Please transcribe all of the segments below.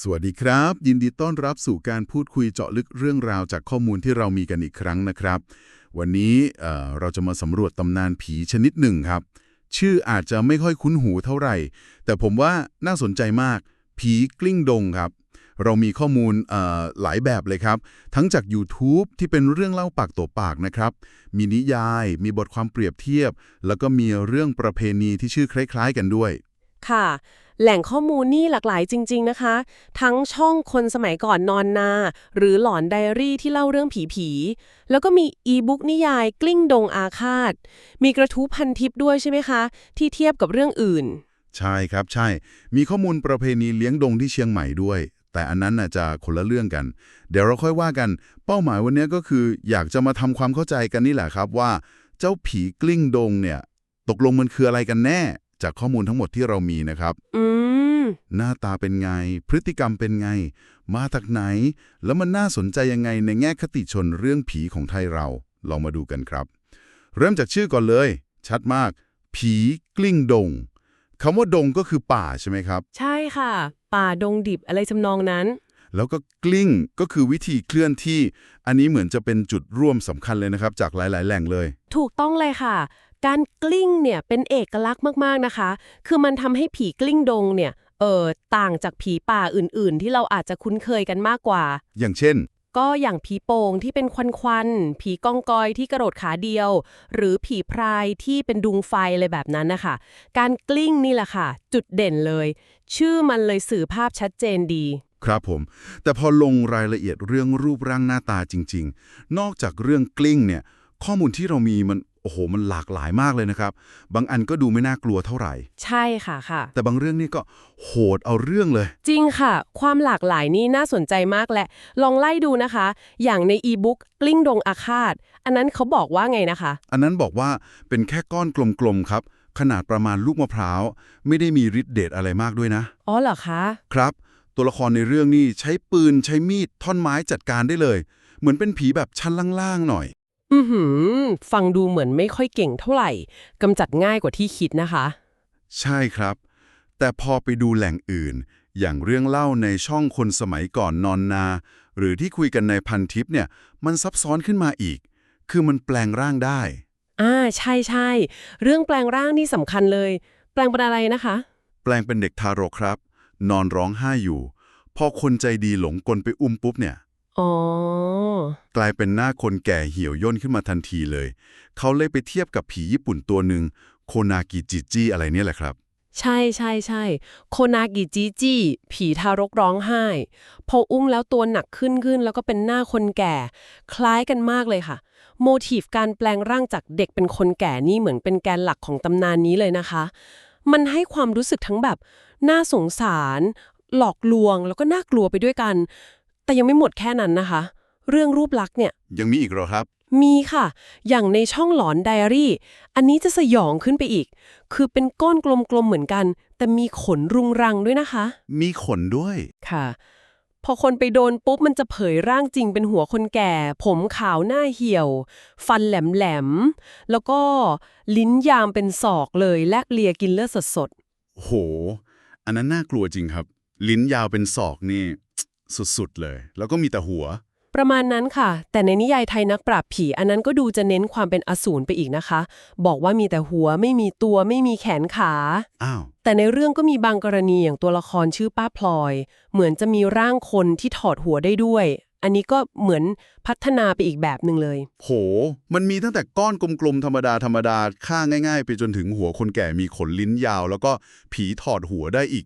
สวัสดีครับ ยินดีต้อนรับสู่การพูดคุยเจาะลึกเรื่องราวจากข้อมูลที่เรามีกันอีกครั้งนะครับ วันนี้เเราจะมาสำรวจตำนานผีชนิดหนึ่งครับ ชื่ออาจจะไม่ค่อยคุ้นหูเท่าไหร่ แต่ผมว่าน่าสนใจมาก ผีกลิ้งดงครับ เรามีข้อมูลหลายแบบเลยครับ ทั้งจาก YouTube ที่เป็นเรื่องเล่าปากต่อปากนะครับ มีนิยาย มีบทความเปรียบเทียบ แล้วก็มีเรื่องประเพณีที่ชื่อคล้าย ๆ กันด้วย ค่ะ แหล่งข้อมูลนี่หลากหลายจริง ๆนะคะ ทั้งช่องคนสมัยก่อนนอนนา หรือหลอนไดอารี่ที่เล่าเรื่องผีๆแล้วก็มีอีบุ๊กนิยายกลิ้งดงอาฆาต มีกระทู้พันทิปด้วยใช่ไหมคะ ที่เทียบกับเรื่องอื่น ใช่ครับใช่ มีข้อมูลประเพณีเลี้ยงดงที่เชียงใหม่ด้วย แต่อันนั้นน่ะจะคนละเรื่องกัน เดี๋ยวเราค่อยว่ากัน เป้าหมายวันนี้ก็คือ อยากจะมาทำความเข้าใจกันนี่แหละครับว่า เจ้าผีกลิ้งดงเนี่ย ตกลงมันคืออะไรกันแน่ จากข้อมูลทั้งหมดที่เรามีนะครับ อืม หน้าตาเป็นไง พฤติกรรมเป็นไง มาจากไหน แล้วมันน่าสนใจยังไงในแง่คติชนเรื่องผีของไทยเรา ลองมาดูกันครับ เริ่มจากชื่อก่อนเลย ชัดมาก ผีกลิ้งดงคำว่าดงก็คือป่าใช่ไหมครับ ใช่ค่ะ ป่าดงดิบอะไรจำนองนั้น แล้วก็กลิ้งก็คือวิธีเคลื่อนที่ อันนี้เหมือนจะเป็นจุดร่วมสำคัญเลยนะครับ จากหลาย ๆ แหล่งเลย ถูกต้องเลยค่ะ การกลิ้งเนี่ยเป็นเอกลักษณ์มากๆนะคะ คือมันทำให้ผีกลิ้งดงเนี่ยเออต่างจากผีป่าอื่นๆ ที่เราอาจจะคุ้นเคยกันมากกว่า อย่างเช่น ก็อย่างผีโป่งที่เป็นควันควันๆผีกองกอยที่กระโดดขาเดียว หรือผีพรายที่เป็นดุงไฟอะไรแบบนั้นนะคะ การกลิ้งนี่แหละค่ะ จุดเด่นเลย ชื่อมันเลยสื่อภาพชัดเจนดี ครับผม แต่พอลงรายละเอียดเรื่องรูปร่างหน้าตาจริง ๆ นอกจากเรื่องกลิ้งเนี่ย ข้อมูลที่เรามีมัน โอ้โห มันหลากหลายมากเลยนะครับ บางอันก็ดูไม่น่ากลัวเท่าไหร่ ใช่ค่ะค่ะ แต่บางเรื่องนี่ก็โหดเอาเรื่องเลย จริงค่ะ ความหลากหลายนี่น่าสนใจมากแหละ ลองไล่ดูนะคะ อย่างในอีบุ๊กกลิ้งดงอาฆาต อันนั้นเขาบอกว่าไงนะคะ อันนั้นบอกว่าเป็นแค่ก้อนกลมๆครับ ขนาดประมาณลูกมะพร้าว ไม่ได้มีฤทธิ์เดชอะไรมากด้วยนะ อ๋อเหรอคะ ครับ ตัวละครในเรื่องนี้ใช้ปืนใช้มีดท่อนไม้จัดการได้เลย เหมือนเป็นผีแบบชั้นล่างๆหน่อย อือหือ ฟังดูเหมือนไม่ค่อยเก่งเท่าไหร่กำจัดง่ายกว่าที่คิดนะคะ ใช่ครับ แต่พอไปดูแหล่งอื่น อย่างเรื่องเล่าในช่องคนสมัยก่อนนอนนา หรือที่คุยกันในพันทิปเนี่ย มันซับซ้อนขึ้นมาอีก คือมันแปลงร่างได้ อ่า ใช่ใช่ เรื่องแปลงร่างนี่สำคัญเลย แปลงเป็นอะไรนะคะ แปลงเป็นเด็กทารกครับ นอนร้องไห้อยู่ พอคนใจดีหลงกลไปอุ้มปุ๊บเนี่ย อ๋อ กลายเป็นหน้าคนแก่เหี่ยวย่นขึ้นมาทันทีเลย เขาเลยไปเทียบกับผีญี่ปุ่นตัวหนึ่งโคนากิจิจิอะไรเนี่ยแหละครับ ใช่ใช่ใช่โคนากิจิจิผีทารกร้องไห้ พออุ้มแล้วตัวหนักขึ้นขึ้น แล้วก็เป็นหน้าคนแก่ คล้ายกันมากเลยค่ะ โมทีฟการแปลงร่างจากเด็กเป็นคนแก่นี่เหมือนเป็นแกนหลักของตำนานนี้เลยนะคะ มันให้ความรู้สึกทั้งแบบน่าสงสาร หลอกลวงแล้วก็น่ากลัวไปด้วยกัน แต่ยังไม่หมดแค่นั้นนะคะ เรื่องรูปลักษณ์เนี่ย ยังมีอีกเหรอครับ มีค่ะ อย่างในช่องหลอนไดอารี่ อันนี้จะสยองขึ้นไปอีก คือเป็นก้อนกลมๆเหมือนกัน แต่มีขนรุงรังด้วยนะคะ มีขนด้วย ค่ะ พอคนไปโดนปุ๊บมันจะเผยร่างจริงเป็นหัวคนแก่ ผมขาวหน้าเหี่ยว ฟันแหลมๆ แล้วก็ลิ้นยามเป็นศอกเลยแลกเลียกินเลือดสดโห อันนั้นน่ากลัวจริงครับ ลิ้นยาวเป็นศอกนี่ สุดๆเลย แล้วก็มีแต่หัวๆประมาณนั้นค่ะ แต่ในนิยายไทยนักปราบผี อันนั้นก็ดูจะเน้นความเป็นอสูรไปอีกนะคะ บอกว่ามีแต่หัวไม่มีตัวไม่มีแขนขา อ้าว แต่ในเรื่องก็มีบางกรณีอย่างตัวละครชื่อป้าพลอย เหมือนจะมีร่างคนที่ถอดหัวได้ด้วย อันนี้ก็เหมือนพัฒนาไปอีกแบบหนึ่งเลย โห มันมีตั้งแต่ก้อนกลมๆธรรมดาธรรมดาค่าง่าย ๆ ไปจนถึงหัวคนแก่มีขนลิ้นยาว แล้วก็ผีถอดหัวได้อีก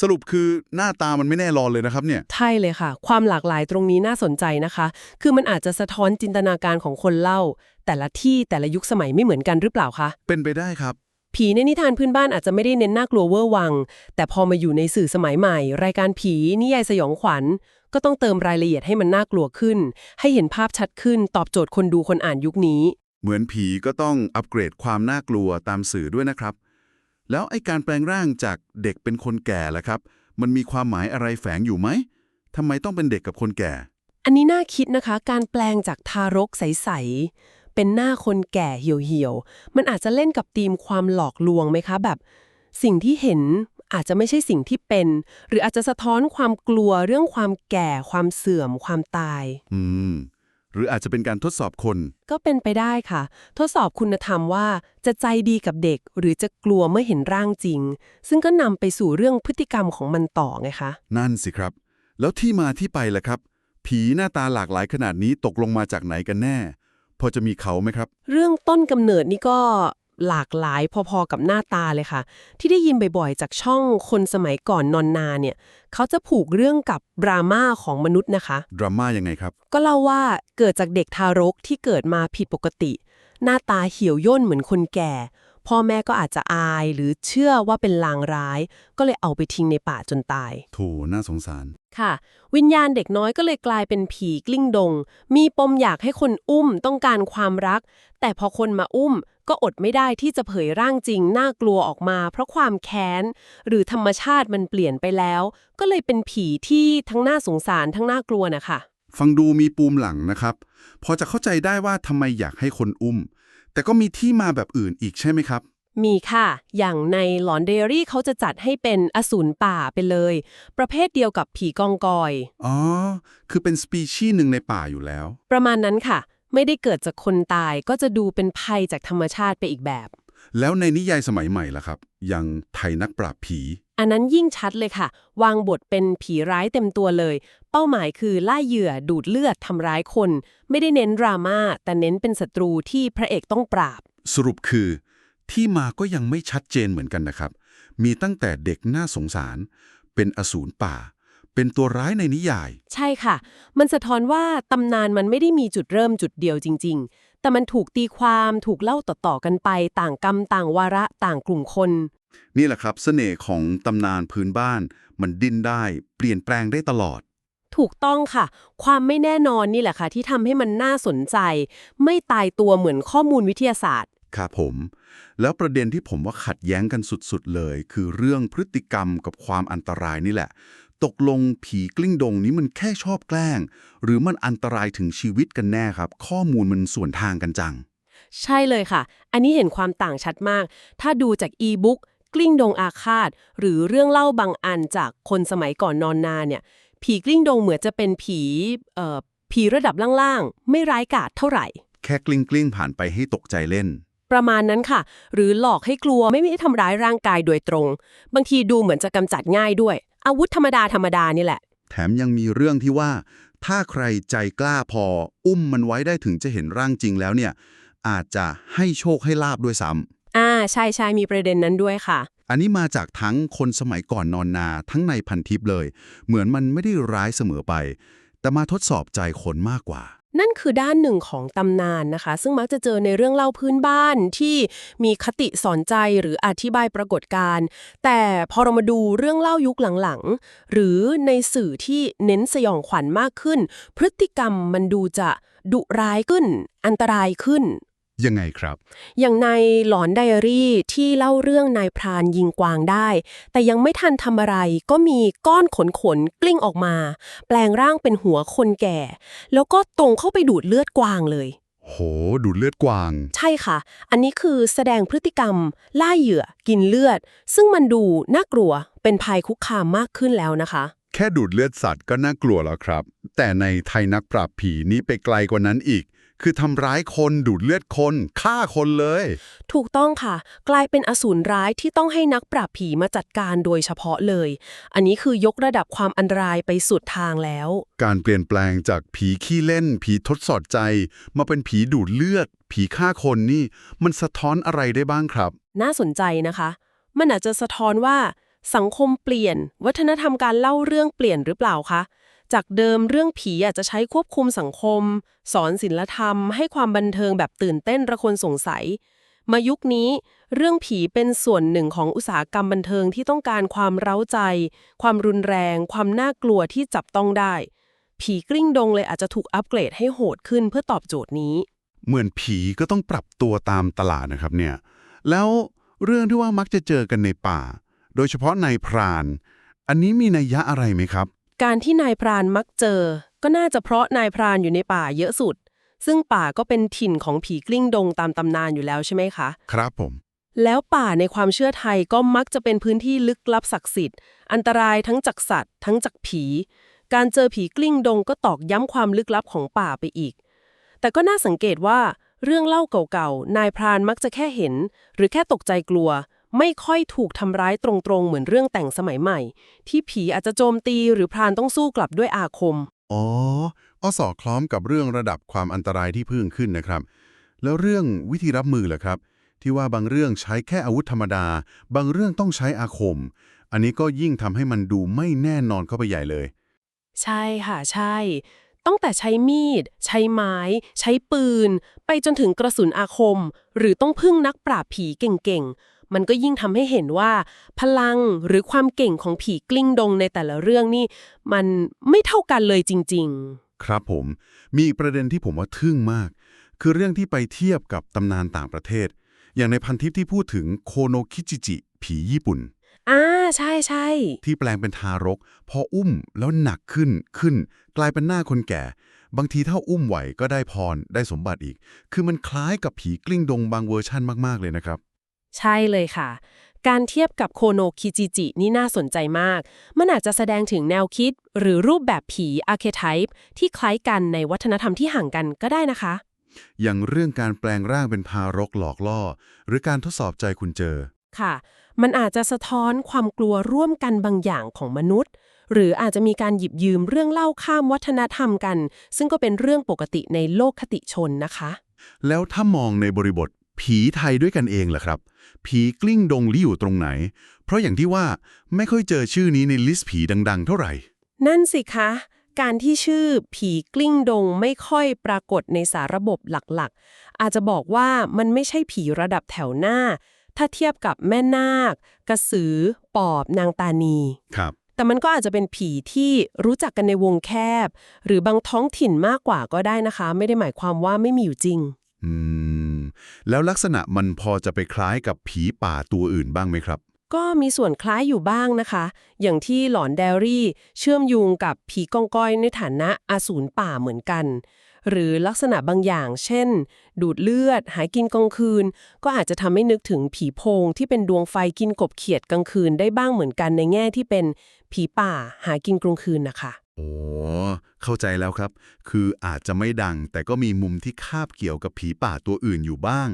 สรุปคือหน้าตามันไม่แน่นอนเลยนะครับเนี่ยใช่เลยค่ะ ความหลากหลายตรงนี้น่าสนใจนะคะ คือมันอาจจะสะท้อนจินตนาการของคนเล่า แต่ละที่แต่ละยุคสมัยไม่เหมือนกันหรือเปล่าคะเป็นไปได้ครับ ผีในนิทานพื้นบ้านอาจจะไม่ได้เน้นน่ากลัวเวอร์วัง แต่พอมาอยู่ในสื่อสมัยใหม่ รายการผีนิยายสยองขวัญ ก็ต้องเติมรายละเอียดให้มันน่ากลัวขึ้น ให้เห็นภาพชัดขึ้น ตอบโจทย์คนดูคนอ่านยุคนี้ เหมือนผีก็ต้องอัปเกรดความน่ากลัวตามสื่อด้วยนะครับ แล้วไอ้การแปลงร่างจากเด็กเป็นคนแก่ล่ะครับ มันมีความหมายอะไรแฝงอยู่ไหมทำไมต้องเป็นเด็กกับคนแก่ อันนี้น่าคิดนะคะ การแปลงจากทารกใสๆเป็นหน้าคนแก่เหี่ยวๆมันอาจจะเล่นกับธีมความหลอกลวงไหมคะแบบ สิ่งที่เห็นอาจจะไม่ใช่สิ่งที่เป็น หรืออาจจะสะท้อนความกลัวเรื่องความแก่ ความเสื่อม ความตาย อืม หรืออาจจะเป็นการทดสอบคน ก็เป็นไปได้ค่ะ ทดสอบคุณธรรมว่าจะใจดีกับเด็ก หรือจะกลัวเมื่อเห็นร่างจริง ซึ่งก็นำไปสู่เรื่องพฤติกรรมของมันต่อไงคะ นั่นสิครับ แล้วที่มาที่ไปล่ะครับ ผีหน้าตาหลากหลายขนาดนี้ตกลงมาจากไหนกันแน่ พอจะมีเขาไหมครับ เรื่องต้นกำเนิดนี่ก็ หลากหลายพอๆกับหน้าตาเลยค่ะ ที่ได้ยินบ่อยๆ จากช่องคนสมัยก่อนนอนนาเนี่ยเขาจะผูกเรื่องกับดราม่าของมนุษย์นะคะ ดราม่ายังไงครับ ก็เล่าว่าเกิดจากเด็กทารกที่เกิดมาผิดปกติ หน้าตาเหี่ยวย่นเหมือนคนแก่ พ่อแม่ก็อาจจะอายหรือเชื่อว่าเป็นลางร้าย ก็เลยเอาไปทิ้งในป่าจนตาย โถน่าสงสาร ค่ะ วิญญาณเด็กน้อยก็เลยกลายเป็นผีกลิ้งดง มีปมอยากให้คนอุ้มต้องการความรัก แต่พอคนมาอุ้มก็อดไม่ได้ที่จะเผยร่างจริงน่ากลัวออกมา เพราะความแค้น หรือธรรมชาติมันเปลี่ยนไปแล้ว ก็เลยเป็นผีที่ทั้งน่าสงสารทั้งน่ากลัวนะคะฟังดูมีปูมหลังนะครับ พอจะเข้าใจได้ว่าทำไมอยากให้คนอุ้ม แต่ก็มีที่มาแบบอื่นอีกใช่ไหมครับ มีค่ะ อย่างในหลอนเดรี่เขาจะจัดให้เป็นอสูรป่าไปเลย ประเภทเดียวกับผีกองกอย อ๋อ คือเป็นสปีชีส์หนึ่งในป่าอยู่แล้ว ประมาณนั้นค่ะ ไม่ได้เกิดจากคนตายก็จะดูเป็นภัยจากธรรมชาติไปอีกแบบ แล้วในนิยายสมัยใหม่ล่ะครับ อย่างไทยนักปราบผี อันนั้นยิ่งชัดเลยค่ะ วางบทเป็นผีร้ายเต็มตัวเลย เป้าหมายคือล่าเหยื่อดูดเลือดทำร้ายคน ไม่ได้เน้นดราม่าแต่เน้นเป็นศัตรูที่พระเอกต้องปราบ สรุปคือ ที่มาก็ยังไม่ชัดเจนเหมือนกันนะครับ มีตั้งแต่เด็กน่าสงสาร เป็นอสูรป่า เป็นตัวร้ายในนิยาย ใช่ค่ะ มันสะท้อนว่าตำนานมันไม่ได้มีจุดเริ่มจุดเดียวจริง ๆ แต่มันถูกตีความถูกเล่าต่อๆกันไป ต่างกรรมต่างวาระต่างกลุ่มคน นี่แหละครับเสน่ห์ของตำนานพื้นบ้าน มันดิ้นได้เปลี่ยนแปลงได้ตลอด ถูกต้องค่ะ ความไม่แน่นอนนี่แหละค่ะ ที่ทำให้มันน่าสนใจ ไม่ตายตัวเหมือนข้อมูลวิทยาศาสตร์ ครับผม แล้วประเด็นที่ผมว่าขัดแย้งกันสุดๆเลย คือเรื่องพฤติกรรมกับความอันตรายนี่แหละ ตกลงผีกลิ้งดงนี้มันแค่ชอบแกล้ง หรือมันอันตรายถึงชีวิตกันแน่ครับ ข้อมูลมันส่วนทางกันจัง ใช่เลยค่ะ อันนี้เห็นความต่างชัดมาก ถ้าดูจากอีบุ๊ก กลิ้งดงอาฆาต หรือเรื่องเล่าบางอันจากคนสมัยก่อนนอนนาเนี่ย ผีกลิ้งดงเหมือนจะเป็นผีเอ่อผีระดับล่างๆ ไม่ร้ายกาจเท่าไหร่ แค่กลิ้งกลิ้งๆผ่านไปให้ตกใจเล่น ประมาณนั้นค่ะ หรือหลอกให้กลัวไม่ได้ทำร้ายร่างกายโดยตรง บางทีดูเหมือนจะกำจัดง่ายด้วย อาวุธธรรมดาธรรมดานี่แหละ แถมยังมีเรื่องที่ว่า ถ้าใครใจกล้าพอ อุ้มมันไว้ได้ถึงจะเห็นร่างจริงแล้วเนี่ย อาจจะให้โชคให้ลาบด้วยซ้ำอ่า ใช่ใช่มีประเด็นนั้นด้วยค่ะ อันนี้มาจากทั้งคนสมัยก่อนนอนนาทั้งในพันทิปเลย เหมือนมันไม่ได้ร้ายเสมอไป แต่มาทดสอบใจคนมากกว่า นั่นคือด้านหนึ่งของตำนานนะคะ ซึ่งมักจะเจอในเรื่องเล่าพื้นบ้านที่มีคติสอนใจหรืออธิบายปรากฏการณ์แต่พอเรามาดูเรื่องเล่ายุคหลังๆ หรือในสื่อที่เน้นสยองขวัญมากขึ้น พฤติกรรมมันดูจะดุร้ายขึ้น อันตรายขึ้น ยังไงครับ อย่างในหลอนไดอารี่ที่เล่าเรื่องนายพรานยิงกวางได้ แต่ยังไม่ทันทำอะไรก็มีก้อนขนขนๆกลิ้งออกมา แปลงร่างเป็นหัวคนแก่ แล้วก็ตรงเข้าไปดูดเลือดกวางเลย โห ดูดเลือดกวาง ใช่ค่ะ อันนี้คือแสดงพฤติกรรม ล่าเหยื่อ กินเลือด ซึ่งมันดูน่ากลัวเป็นภัยคุกคามมากขึ้นแล้วนะคะ แค่ดูดเลือดสัตว์ก็น่ากลัวแล้วครับ แต่ในไทยนักปราบผีนี้ไปไกลกว่านั้นอีก คือทำร้ายคนดูดเลือดคนฆ่าคนเลย ถูกต้องค่ะ กลายเป็นอสูรร้ายที่ต้องให้นักปราบผีมาจัดการโดยเฉพาะเลย อันนี้คือยกระดับความอันตรายไปสุดทางแล้ว การเปลี่ยนแปลงจากผีขี้เล่น ผีทดสอบใจ มาเป็นผีดูดเลือด ผีฆ่าคนนี่ มันสะท้อนอะไรได้บ้างครับ น่าสนใจนะคะ มันอาจจะสะท้อนว่า สังคมเปลี่ยน วัฒนธรรมการเล่าเรื่องเปลี่ยนหรือเปล่าคะ จากเดิมเรื่องผีอาจจะใช้ควบคุมสังคม สอนศิลธรรม ให้ความบันเทิงแบบตื่นเต้นระคนสงสัย มายุคนี้ เรื่องผีเป็นส่วนหนึ่งของอุตสาหกรรมบันเทิงที่ต้องการความเร้าใจ ความรุนแรง ความน่ากลัวที่จับต้องได้ ผีกลิ้งดงเลยอาจจะถูกอัปเกรดให้โหดขึ้นเพื่อตอบโจทย์นี้ เหมือนผีก็ต้องปรับตัวตามตลาดนะครับเนี่ยแล้วเรื่องที่ว่ามักจะเจอกันในป่า โดยเฉพาะในพราน อันนี้มีนัยยะอะไรไหมครับ การที่นายพรานมักเจอ ก็น่าจะเพราะนายพรานอยู่ในป่าเยอะสุด ซึ่งป่าก็เป็นถิ่นของผีกลิ้งดงตามตำนานอยู่แล้วใช่ไหมคะ ครับผม แล้วป่าในความเชื่อไทยก็มักจะเป็นพื้นที่ลึกลับศักดิ์สิทธิ์ อันตรายทั้งจากสัตว์ ทั้งจากผี การเจอผีกลิ้งดงก็ตอกย้ำความลึกลับของป่าไปอีก แต่ก็น่าสังเกตว่าเรื่องเล่าเก่าๆ นายพรานมักจะแค่เห็น หรือแค่ตกใจกลัว ไม่ค่อยถูกทำร้ายตรงๆ เหมือนเรื่องแต่งสมัยใหม่ ที่ผีอาจจะโจมตีหรือพรานต้องสู้กลับด้วยอาคม อ๋ออ้อสอดคล้องกับเรื่องระดับความอันตรายที่เพิ่มขึ้นนะครับ แล้วเรื่องวิธีรับมือล่ะครับ ที่ว่าบางเรื่องใช้แค่อาวุธธรรมดา บางเรื่องต้องใช้อาคม อันนี้ก็ยิ่งทำให้มันดูไม่แน่นอนเข้าไปใหญ่เลย ใช่ค่ะใช่ตั้งแต่ใช้มีด ใช้ไม้ ใช้ปืน ไปจนถึงกระสุนอาคม หรือต้องพึ่งนักปราบผีเก่งๆ มันก็ยิ่งทำให้เห็นว่า พลังหรือความเก่งของผีกลิ้งดงในแต่ละเรื่องนี่ มันไม่เท่ากันเลยจริงครับผม มีอีกประเด็นที่ผมว่าทึ่งมาก คือเรื่องที่ไปเทียบกับตำนานต่างประเทศ อย่างในพันทิปที่พูดถึงโคโนคิจิจิ ผีญี่ปุ่นๆอ่าใช่ใช่ที่แปลงเป็นทารก พออุ้มแล้วหนักขึ้นขึ้น กลายเป็นหน้าคนแก่ บางทีถ้าอุ้มไหวก็ได้พรได้สมบัติอีก คือมันคล้ายกับผีกลิ้งดงบางเวอร์ชั่นมาก ๆ เลยนะครับ ใช่เลยค่ะ การเทียบกับโคโนคิจิจินี่น่าสนใจมาก มันอาจจะแสดงถึงแนวคิด หรือรูปแบบผีอาร์เคไทป์ที่คล้ายกันในวัฒนธรรมที่ห่างกันก็ได้นะคะ อย่างเรื่องการแปลงร่างเป็นทารกหลอกล่อ หรือการทดสอบใจคุณเจอ ค่ะ มันอาจจะสะท้อนความกลัวร่วมกันบางอย่างของมนุษย์ หรืออาจจะมีการหยิบยืมเรื่องเล่าข้ามวัฒนธรรมกัน ซึ่งก็เป็นเรื่องปกติในโลกคติชนนะคะ แล้วถ้ามองในบริบท ผีไทยด้วยกันเองล่ะครับ ผีกลิ้งดงลี่อยู่ตรงไหน เพราะอย่างที่ว่าไม่ค่อยเจอชื่อนี้ในลิสต์ผีดัง ๆ เท่าไหร่ นั่นสิคะ การที่ชื่อผีกลิ้งดงไม่ค่อยปรากฏในสาระบบหลักๆ อาจจะบอกว่ามันไม่ใช่ผีระดับแถวหน้า ถ้าเทียบกับแม่นาค กระสือ ปอบนางตานีครับแต่มันก็อาจจะเป็นผีที่รู้จักกันในวงแคบ หรือบางท้องถิ่นมากกว่าก็ได้นะคะ ไม่ได้หมายความว่าไม่มีอยู่จริง อืม แล้วลักษณะมันพอจะไปคล้ายกับผีป่าตัวอื่นบ้างไหมครับ ก็มีส่วนคล้ายอยู่บ้างนะคะ อย่างที่หลอนแดรี่ เชื่อมโยงกับผีกองก้อยในฐานะอาสูรป่าเหมือนกัน หรือลักษณะบางอย่าง เช่น ดูดเลือด หายกินกลางคืน ก็อาจจะทำให้นึกถึงผีโพงที่เป็นดวงไฟกินกบเขียดกลางคืนได้บ้างเหมือนกันในแง่ที่เป็นผีป่าหากินกลางคืนนะคะโอ้ เข้าใจแล้วครับ คืออาจจะไม่ดังแต่ก็มีมุมที่คาบเกี่ยวกับผีป่าตัวอื่นอยู่บ้าง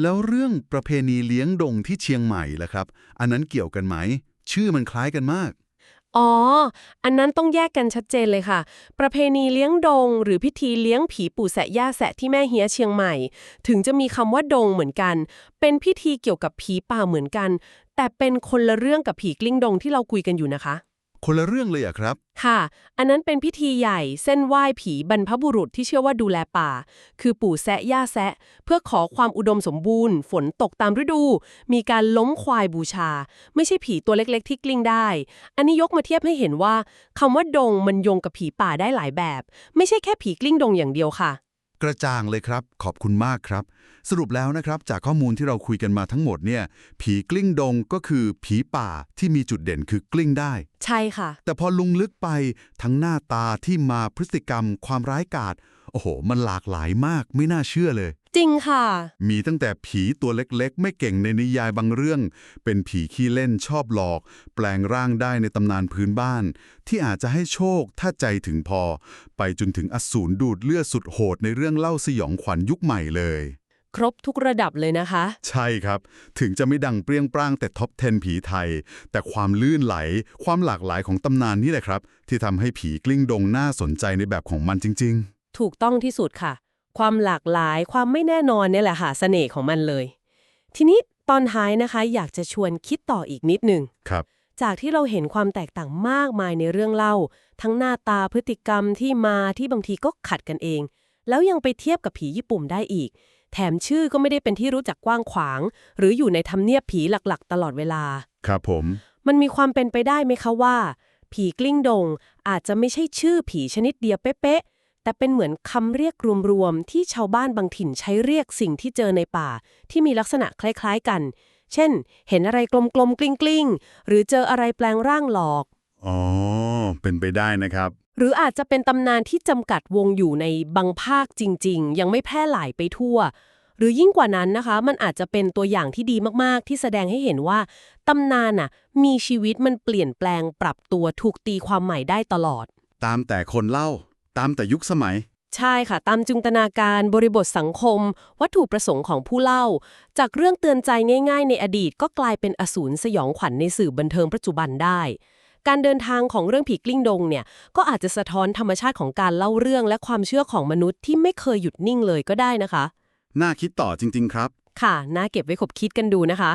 แล้วเรื่องประเพณีเลี้ยงดงที่เชียงใหม่ล่ะครับ อันนั้นเกี่ยวกันไหม ชื่อมันคล้ายกันมาก อ๋อ อันนั้นต้องแยกกันชัดเจนเลยค่ะ ประเพณีเลี้ยงดง หรือพิธีเลี้ยงผีปู่แสะย่าแสะที่แม่เฮียเชียงใหม่ ถึงจะมีคำว่าดงเหมือนกัน เป็นพิธีเกี่ยวกับผีป่าเหมือนกัน แต่เป็นคนละเรื่องกับผีกลิ้งดงที่เราคุยกันอยู่นะคะ คนละเรื่องเลยอะครับ ค่ะ อันนั้นเป็นพิธีใหญ่เส้นไหว้ผีบรรพบุรุษที่เชื่อว่าดูแลป่า คือปู่แซะย่าแซะ เพื่อขอความอุดมสมบูรณ์ ฝนตกตามฤดู มีการล้มควายบูชา ไม่ใช่ผีตัวเล็กๆ ที่กลิ้งได้ อันนี้ยกมาเทียบให้เห็นว่าคำว่าดงมันโยงกับผีป่าได้หลายแบบ ไม่ใช่แค่ผีกลิ้งดงอย่างเดียวค่ะ กระจ่างเลยครับ ขอบคุณมากครับ สรุปแล้วนะครับ จากข้อมูลที่เราคุยกันมาทั้งหมดเนี่ย ผีกลิ้งดงก็คือผีป่าที่มีจุดเด่นคือกลิ้งได้ ใช่ค่ะ แต่พอลุงลึกไปทั้งหน้าตาที่มาพฤติกรรม ความร้ายกาจ โอ้โห มันหลากหลายมากไม่น่าเชื่อเลย จริงค่ะ มีตั้งแต่ผีตัวเล็กๆ ไม่เก่งในนิยายบางเรื่อง เป็นผีขี้เล่นชอบหลอก แปลงร่างได้ในตำนานพื้นบ้าน ที่อาจจะให้โชคถ้าใจถึงพอ ไปจนถึงอสูรดูดเลือดสุดโหดในเรื่องเล่าสยองขวัญยุคใหม่เลยครบทุกระดับเลยนะคะ ใช่ครับ ถึงจะไม่ดังเปรี้ยงปร้างแต่ท็อป 10 ผีไทย แต่ความลื่นไหล ความหลากหลายของตำนานนี่แหละครับ ที่ทำให้ผีกลิ้งดงน่าสนใจในแบบของมันจริง ถูกต้องที่สุดค่ะ ความหลากหลายความไม่แน่นอนเนี่ยแหละค่ะเสน่ห์ของมันเลย ทีนี้ตอนท้ายนะคะอยากจะชวนคิดต่ออีกนิดหนึ่งๆครับ จากที่เราเห็นความแตกต่างมากมายในเรื่องเล่า ทั้งหน้าตาพฤติกรรมที่มาที่บางทีก็ขัดกันเอง แล้วยังไปเทียบกับผีญี่ปุ่นได้อีก แถมชื่อก็ไม่ได้เป็นที่รู้จักกว้างขวาง หรืออยู่ในทำเนียบผีหลักๆ ตลอดเวลา ครับผม มันมีความเป็นไปได้ไหมคะว่า ผีกลิ้งดงอาจจะไม่ใช่ชื่อผีชนิดเดียวเป๊ะๆ แต่เป็นเหมือนคำเรียกรวมๆที่ชาวบ้านบางถิ่นใช้เรียกสิ่งที่เจอในป่า ที่มีลักษณะคล้ายๆกัน เช่น เห็นอะไรกลมๆกลิ้งๆ หรือเจออะไรแปลงร่างหลอก อ๋อ เป็นไปได้นะครับ หรืออาจจะเป็นตำนานที่จำกัดวงอยู่ในบางภาคจริง ๆ ยังไม่แพร่หลายไปทั่ว หรือยิ่งกว่านั้นนะคะ มันอาจจะเป็นตัวอย่างที่ดีมากๆ ที่แสดงให้เห็นว่าตำนานน่ะมีชีวิตมันเปลี่ยนแปลงปรับตัวถูกตีความใหม่ได้ตลอด ตามแต่คนเล่า ตามแต่ยุคสมัย ใช่ค่ะ ตามจินตนาการบริบทสังคม วัตถุประสงค์ของผู้เล่า จากเรื่องเตือนใจง่าย ๆ ในอดีตก็กลายเป็นอสูรสยองขวัญในสื่อบันเทิงปัจจุบันได้การเดินทางของเรื่องผีกลิ้งดงเนี่ย ก็อาจจะสะท้อนธรรมชาติของการเล่าเรื่องและความเชื่อของมนุษย์ที่ไม่เคยหยุดนิ่งเลยก็ได้นะคะ น่าคิดต่อจริง ๆ ครับ ค่ะ น่าเก็บไว้ขบคิดกันดูนะคะ